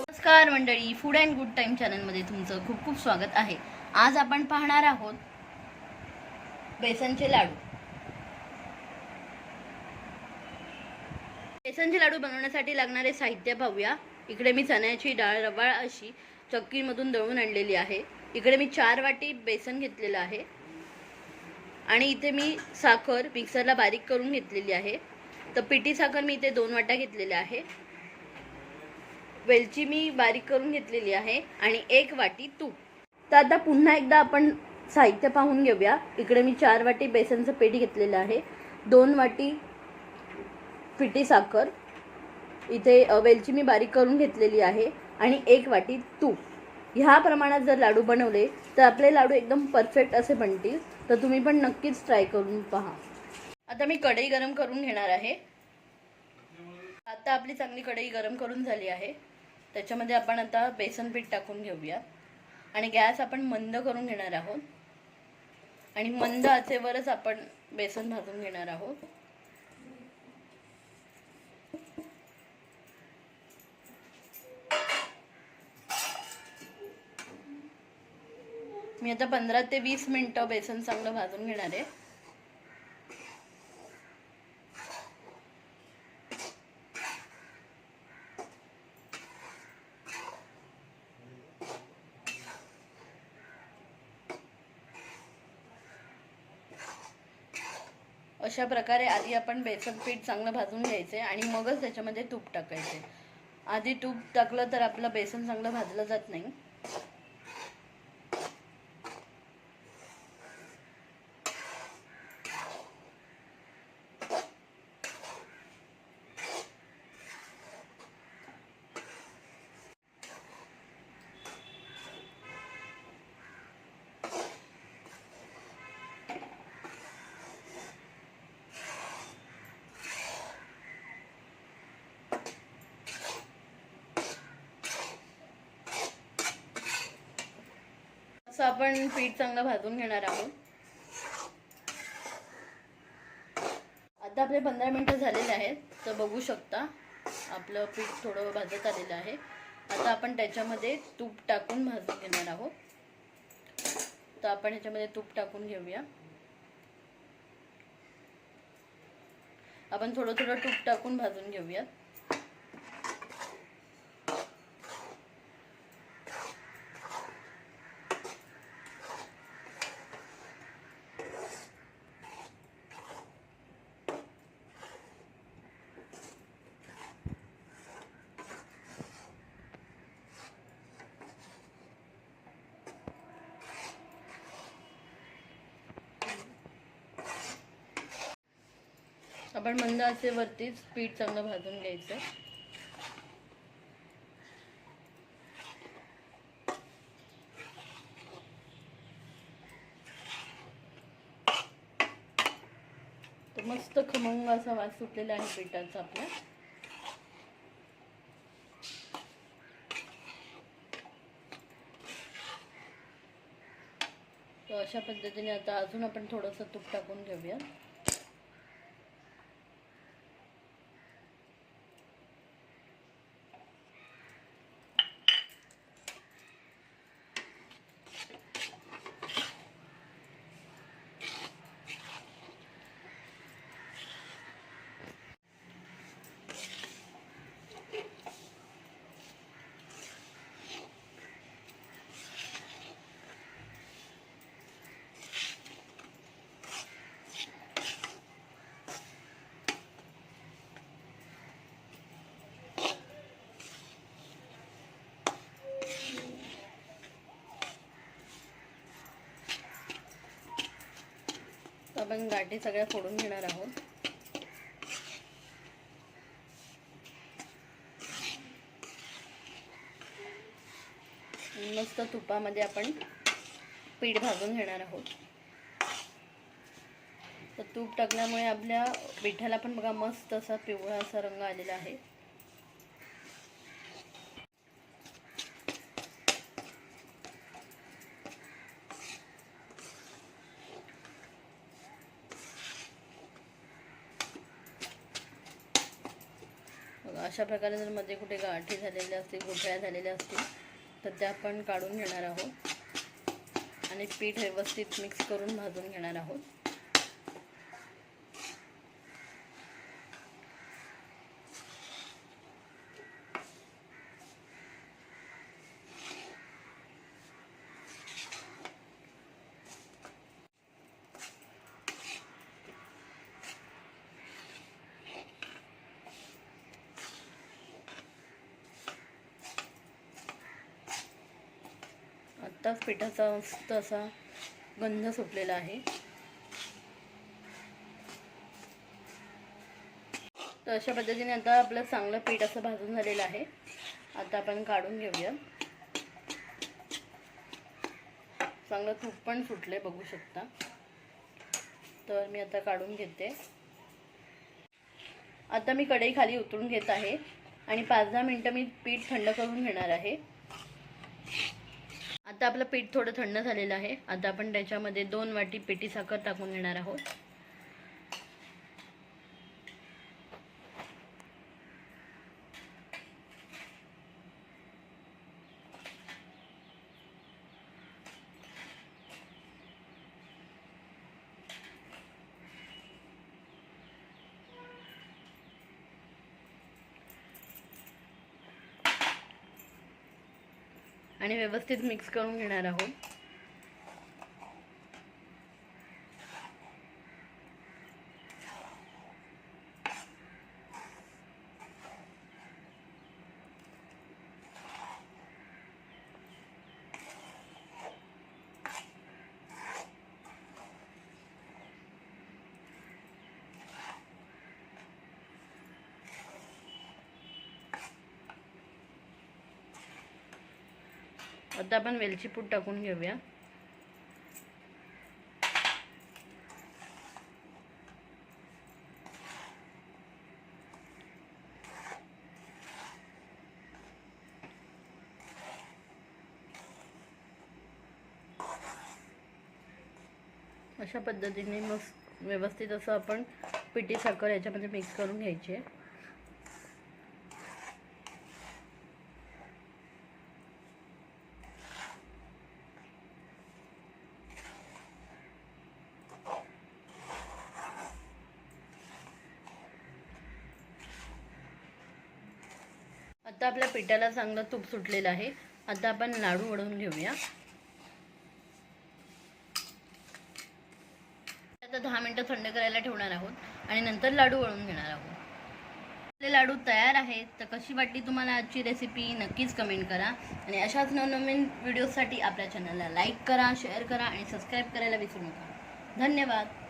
नमस्कार मंडळी food and good time चॅनलमध्ये तुमचं खूप खूप स्वागत आहे. आज आपण पाहणार आहोत बेसनचे लाडू. बेसनचे लाडू बनवण्यासाठी लागणारे साहित्य पाहूया. इकडे मी चण्याची डाळ रवाळ अशी चक्कीमधून दळून आणलेली आहे. इकडे मी चार वाटी बेसन घेतलेलं आहे. आणि इथे मी साखर मिक्सरला बारीक करून घेतलेली आहे. तर पिठी साखर मी इथे दोन वाट्या घेतलेल्या आहे वेलची मी बारीक करून घेतलेली आहे आणि एक वाटी तूप. तर आता पुन्हा एकदा आपण साहित्य पाहून घेऊया. इकडे मी चार वाटी बेसनचं पीठ घेतलेलं आहे. दोन वाटी पिठी साखर. इथे वेलची मी बारीक करून घेतलेली आहे आणि एक वाटी तूप. ह्या प्रमाणात जर लाडू बनवले तर आपले लाडू एकदम परफेक्ट असे बनतील. तर तुम्ही पण नक्कीच ट्राय करून पहा. आता मी कढई गरम करून घेणार आहे. आता आपली चांगली कढई गरम करून झाली आहे. त्याच्यामध्ये आपण आता बेसन पीठ टाकून घेऊया. आणि गॅस आपण मंद करून घेणार आहोत. आणि मंद आचेवरच आपण बेसन भाजून घेणार आहोत. मी आता पंधरा ते वीस मिनटं बेसन चांगलं भाजून घेणार आहे. अशा प्रकारे आधी आपण बेसन पीठ चांगलं भाजून घ्यायचे आणि मगच त्याच्यामध्ये तूप टाकायचे. आधी तूप टाकलं तर आपलं बेसन चांगलं भाजलं जात नाही. सो आपण पीठ चांगलं भाजून घेणार आहोत. आता आपले पंधरा मिनटं झालेले आहेत तर बघू शकता आपलं पीठ थोडं भाजत आलेलं आहे. आता आपण त्याच्यामध्ये तूप टाकून भाजून घेणार आहोत. तर आपण ह्याच्यामध्ये तूप टाकून घेऊया. आपण थोडं थोडं तूप टाकून भाजून घेऊयात. आपण मंद आचेवरतीच पीठ चांगलं भाजून घ्यायचं. तर मस्त खमंग असा वास सुटलेला आहे पिठाचा आपल्या अशा पद्धतीने आता अजून आपण थोडंसं तूप टाकून घेऊया. आपण गाठी सगळ्या फोडून घेणार आहोत. मस्त तुपामध्ये आपण पीठ भाजून घेणार आहोत. तर तूप टाकल्यामुळे आपल्या पिठाला पण बघा मस्त असा पिवळा असा रंग आलेला आहे. अशा प्रकारे जर मध्ये कुठे गाठी झालेल्या असतील गुठळ्या झालेल्या असतील तर त्या आपण काढून घेणार आहोत. आणि पीठ व्यवस्थित मिक्स करून भाजून घेणार आहोत. आत्ताच पिठाचा मस्त असा गंध सुटलेला आहे. तर अशा पद्धतीने आता आपलं चांगलं पीठ असं भाजून झालेलं आहे. आता आपण काढून घेऊया. चांगलं तूप पण सुटले बघू शकता. तर मी आता काढून घेते. आता मी कढई खाली उतरून घेत आहे आणि पाच दहा मिनटं मी पीठ थंड करून घेणार आहे. आता आपलं पीठ थोडं थंड झालेलं आहे. आता आपण त्याच्यामध्ये दोन वाटी पेटी साखर टाकून घेणार आहोत. आणि व्यवस्थित मिक्स करून घेणार आहोत. आता आपण वेलची पूड टाकून घेऊया. अशा पद्धतीने मग व्यवस्थित असं आपण पिठी साखर याच्यामध्ये मिक्स करून घ्यायची आहे. आता आपल्या पिठाला चांगलं तूप सुटलेलं आहे. आता आपण लाडू वळून घेऊया. आता दहा मिनटं थंड करायला ठेवणार आहोत आणि नंतर लाडू वळून घेणार आहोत. आपले लाडू तयार आहेत. तर कशी वाटली तुम्हाला आजची रेसिपी नक्कीच कमेंट करा. आणि अशाच नवनवीन व्हिडिओसाठी आपल्या चॅनलला लाईक करा शेअर करा आणि सबस्क्राईब करायला विसरू नका. धन्यवाद.